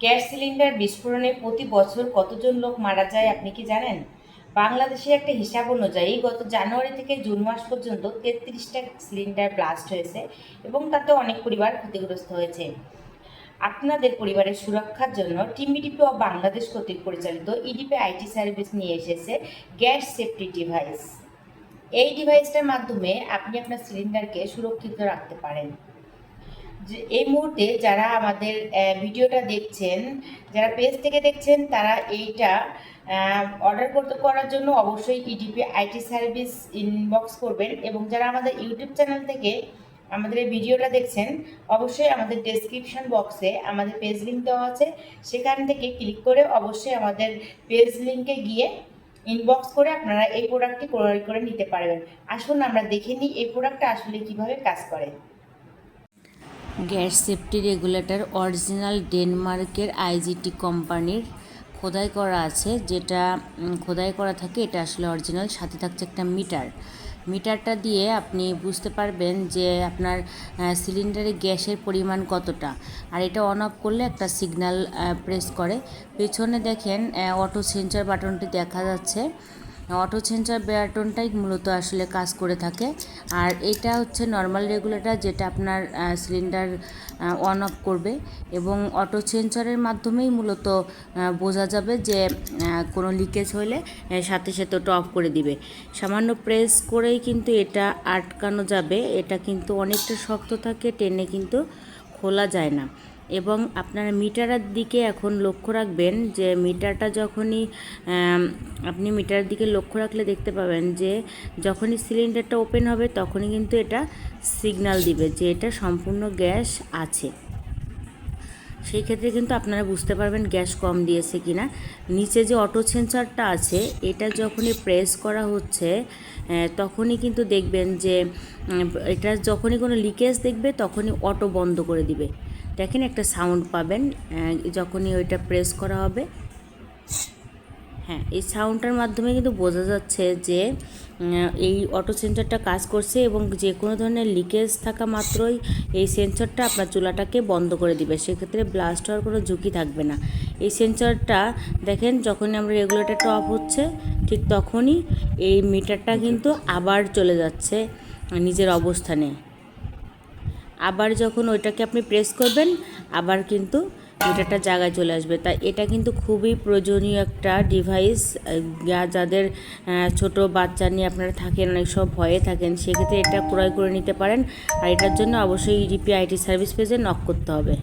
Gas cylinder বিস্ফোরণে প্রতি বছর কতজন লোক মারা যায় আপনি কি জানেন? বাংলাদেশের একটা হিসাব অনুযায়ী গত জানুয়ারি থেকে জুন মাস পর্যন্ত তেত্রিশটা সিলিন্ডার ব্লাস্ট হয়েছে এবং তাতে অনেক পরিবার ক্ষতিগ্রস্ত হয়েছে। আপনাদের পরিবারের সুরক্ষার জন্য টিমিডিপি ও বাংলাদেশ কর্তৃক পরিচালিত ইডিপি আইটি সার্ভিস নিয়ে এসেছে গ্যাস সেফটি ডিভাইস। এই ডিভাইসটার মাধ্যমে আপনি আপনার সিলিন্ডারকে সুরক্ষিত রাখতে পারেন। এই মুহূর্তে যারা আমাদের ভিডিওটা দেখছেন, যারা পেজ থেকে দেখছেন, তারা এইটা অর্ডার করতে, করার জন্য অবশ্যই ইডিপি আইটি সার্ভিস ইনবক্স করবেন এবং যারা আমাদের ইউটিউব চ্যানেল থেকে আমাদের এই ভিডিওটা দেখছেন, অবশ্যই আমাদের ডেসক্রিপশন বক্সে আমাদের পেজ লিঙ্ক দেওয়া আছে। সেখান থেকে ক্লিক করে অবশ্যই আমাদের পেজ লিঙ্কে গিয়ে ইনবক্স করে আপনারা এই প্রোডাক্টটি ক্রয় করে নিতে পারবেন। আসুন আমরা দেখে নিই এই প্রোডাক্টটা আসলে কীভাবে কাজ করে। গ্যাস সেফটি রেগুলেটর অরিজিনাল ডেনমার্কের আইজিটি কোম্পানির খোদাই করা আছে, যেটা খোদাই করা থাকে, এটা আসলে অরিজিনাল, সাথে থাকছে একটা মিটার। মিটারটা দিয়ে আপনি বুঝতে পারবেন যে আপনার সিলিন্ডারে গ্যাসের পরিমাণ কতটা। আর এটা অন অফ করলে একটা সিগন্যাল প্রেস করে। পেছনে দেখেন অটো সেন্সার বাটনটি দেখা যাচ্ছে। অটো সেন্সার ব্যাটনটাই মূলত আসলে কাজ করে থাকে। আর এটা হচ্ছে নর্মাল রেগুলেটর যেটা আপনার সিলিন্ডার অন অফ করবে এবং অটো সেন্সারের মাধ্যমেই মূলত বোঝা যাবে যে কোনো লিকেজ হলে সাথে সাথে ওটা অফ করে দিবে। সামান্য প্রেস করেই কিন্তু এটা আটকানো যাবে। এটা কিন্তু অনেকটা শক্ত থাকে, টেনে কিন্তু খোলা যায় না। এবং আপনারা মিটারের দিকে এখন লক্ষ্য রাখবেন যে মিটারটা যখনই আপনি মিটারের দিকে লক্ষ্য রাখলে দেখতে পাবেন যে যখনই সিলিন্ডারটা ওপেন হবে তখনই কিন্তু এটা সিগন্যাল দিবে যে এটা সম্পূর্ণ গ্যাস আছে। সেই ক্ষেত্রে কিন্তু আপনারা বুঝতে পারবেন গ্যাস কম দিয়েছে কিনা। নিচে যে অটো সেন্সারটা আছে, এটা যখনই প্রেস করা হচ্ছে তখনই কিন্তু দেখবেন যে এটা যখনই কোনো লিকেজ দেখবে তখনই অটো বন্ধ করে দিবে। দেখেন একটা সাউন্ড পাবেন যখনই ওইটা প্রেস করা হবে। হ্যাঁ এই সাউন্ডটার মাধ্যমে কিন্তু বোঝা যাচ্ছে যে এই অটো সেন্সরটা কাজ করছে এবং যে কোনো ধরনের লিকেজ থাকা মাত্রই এই সেন্সরটা আপনার চুলাটাকে বন্ধ করে দিবে। সেক্ষেত্রে ব্লাস্ট হওয়ার কোনো ঝুঁকি থাকবে না। এই সেন্সরটা দেখেন, যখনই আমরা রেগুলেটরটা অফ হচ্ছে, ঠিক তখনই এই মিটারটা কিন্তু আবার চলে যাচ্ছে নিজের অবস্থানে। আবার যখন ওইটাকে আপনি প্রেস করবেন, আবার কিন্তু মিটারটা জায়গায় চলে আসবে। তাই এটা কিন্তু খুবই প্রয়োজনীয় একটা ডিভাইস যাদের ছোট বাচ্চা নিয়ে আপনারা থাকেন, অনেক সব ভয়ে থাকেন, সেক্ষেত্রে এটা ক্রয় করে নিতে পারেন। আর এটার জন্য অবশ্যই ইডিপি আইটি সার্ভিস পেজে নক করতে হবে।